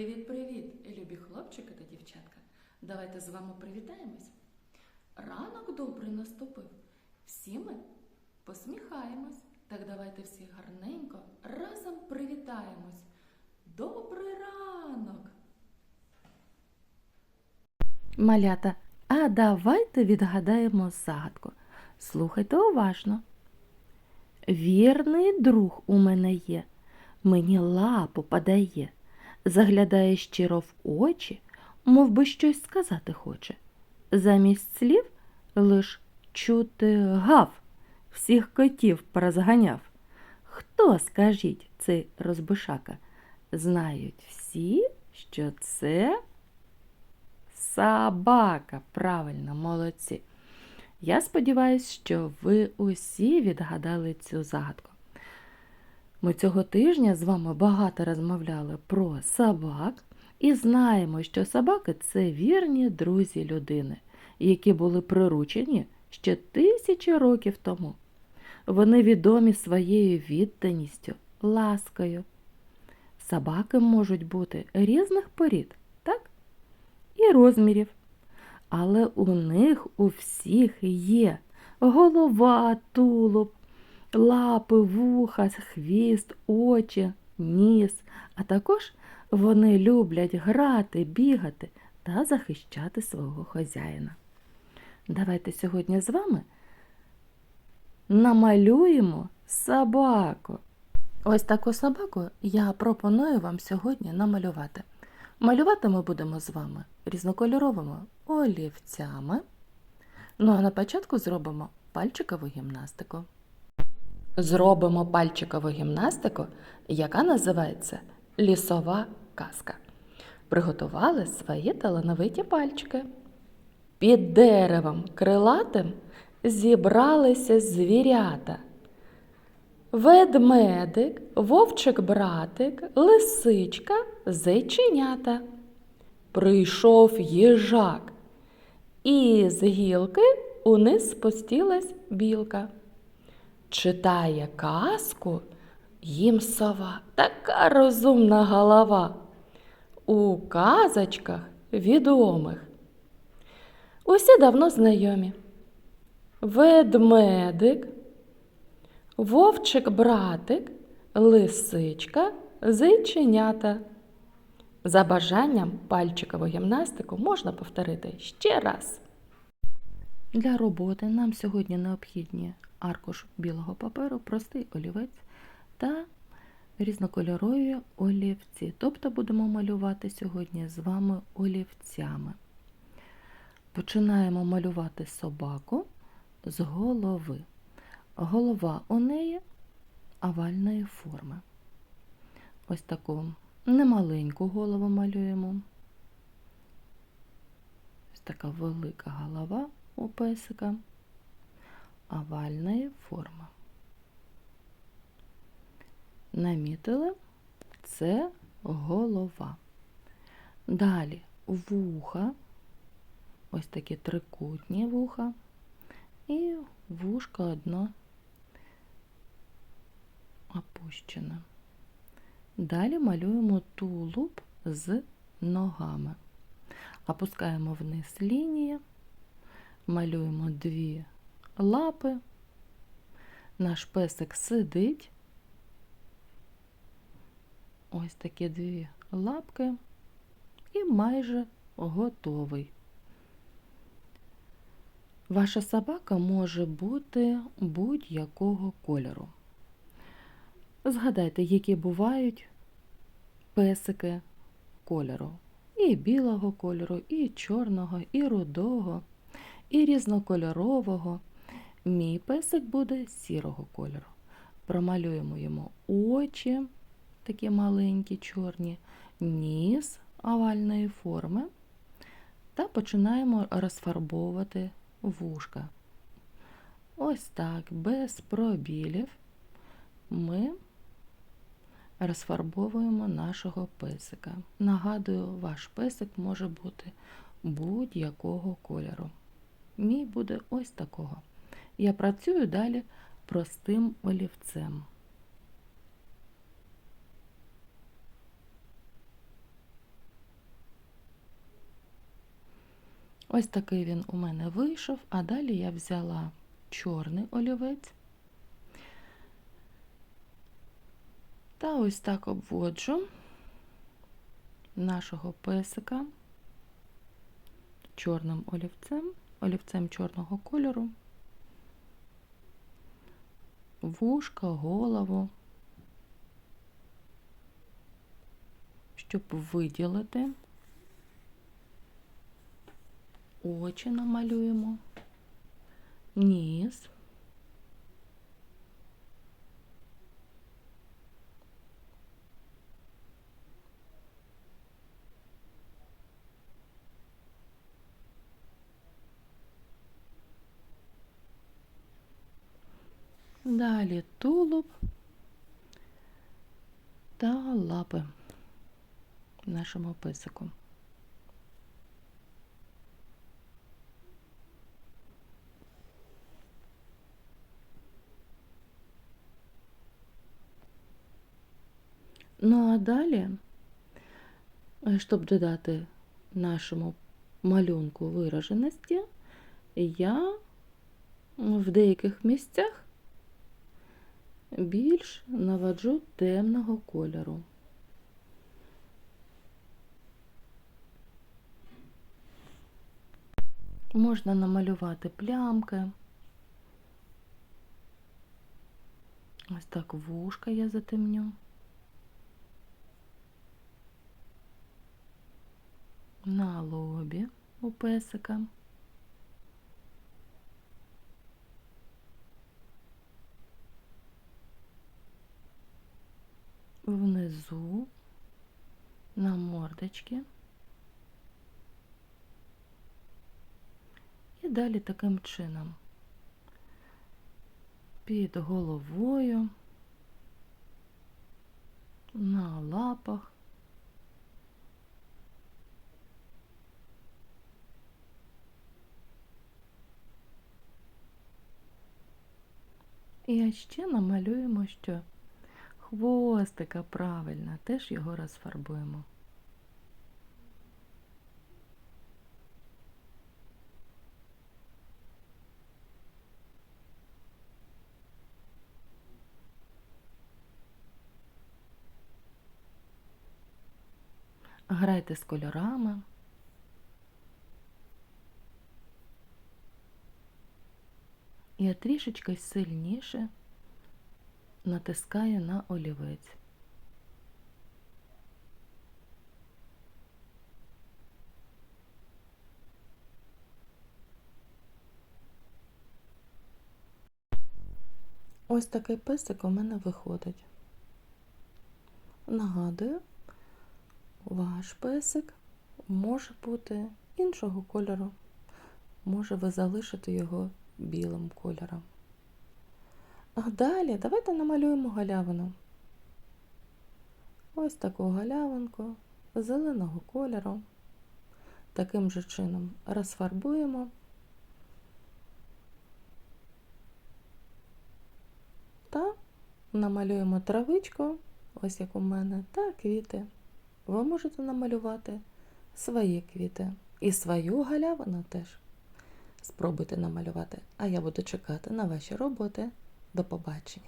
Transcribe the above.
Привіт-привіт, любі хлопчики та дівчатка. Давайте з вами привітаємось. Ранок добрий наступив. Всі ми посміхаємось. Так давайте всі гарненько разом привітаємось. Добрий ранок! Малята, а давайте відгадаємо загадку. Слухайте уважно. Вірний друг у мене є, мені лапу подає, заглядає щиро в очі, мов би щось сказати хоче. Замість слів лиш чути гав, всіх котів порозганяв. Хто, скажіть, цей розбишака? Знають всі, що це собака. Правильно, молодці. Я сподіваюся, що ви усі відгадали цю загадку. Ми цього тижня з вами багато розмовляли про собак і знаємо, що собаки це вірні друзі людини, які були приручені ще тисячі років тому. Вони відомі своєю відданістю, ласкою. Собаки можуть бути різних порід, так? І розмірів. Але у них у всіх є голова, тулуб, лапи, вуха, хвіст, очі, ніс, а також вони люблять грати, бігати та захищати свого хазяїна. Давайте сьогодні з вами намалюємо собаку. Ось таку собаку я пропоную вам сьогодні намалювати. Малювати ми будемо з вами різнокольоровими олівцями. Ну а на початку зробимо пальчикову гімнастику. Зробимо пальчикову гімнастику, яка називається лісова казка. Приготували свої талановиті пальчики. Під деревом крилатим зібралися звірята. Ведмедик, вовчик-братик, лисичка, зайченята. Прийшов їжак, і з гілки униз спустилась білка. Читає казку їм сова, така розумна голова. У казочках відомих. Усі давно знайомі. Ведмедик, вовчик-братик, лисичка, зайченята. За бажанням пальчикову гімнастику можна повторити ще раз. Для роботи нам сьогодні необхідні аркуш білого паперу, простий олівець та різнокольорові олівці. Тобто будемо малювати сьогодні з вами олівцями. Починаємо малювати собаку з голови. Голова у неї овальної форми. Ось таку немаленьку голову малюємо. Ось така велика голова у песика овальної форми. Намітили це голова. Далі вуха, ось такі трикутні вуха, і вушко одно опущене. Далі малюємо тулуб з ногами. Опускаємо вниз лінії, малюємо дві лапи. Наш песик сидить. Ось такі дві лапки і майже готовий. Ваша собака може бути будь-якого кольору. Згадайте, які бувають песики кольору. І білого кольору, і чорного, і рудого, і різнокольорового. Мій песик буде сірого кольору. Промалюємо йому очі, такі маленькі, чорні, ніс овальної форми та починаємо розфарбовувати вушка. Ось так, без пробілів ми розфарбовуємо нашого песика. Нагадую, ваш песик може бути будь-якого кольору. Мій буде ось такого. Я працюю далі простим олівцем. Ось такий він у мене вийшов, а далі я взяла чорний олівець та ось так обводжу нашого песика чорним олівцем, олівцем чорного кольору вушка, голову, щоб виділити. Очі намалюємо, ніс. Далі тулуб та лапи нашому писику. Ну а далі, е, щоб додати нашому малюнку вираженості, я в деяких місцях більш наводжу темного кольору. Можна намалювати плямки. Ось так вушка я затемню. На лобі у песика. Внизу на мордочці. І далі таким чином під головою, на лапах. І ще намалюємо, що хвостика правильно, теж його розфарбуємо. Грайте з кольорами. Я трішечки сильніше натискаю на олівець. Ось такий писик у мене виходить. Нагадую, ваш песик може бути іншого кольору. Може ви залишите його білим кольором. А далі давайте намалюємо галявину. Ось таку галявинку зеленого кольору. Таким же чином розфарбуємо. Та намалюємо травичку, ось як у мене, та квіти. Ви можете намалювати свої квіти і свою галявину теж. Спробуйте намалювати, а я буду чекати на ваші роботи. До побачення!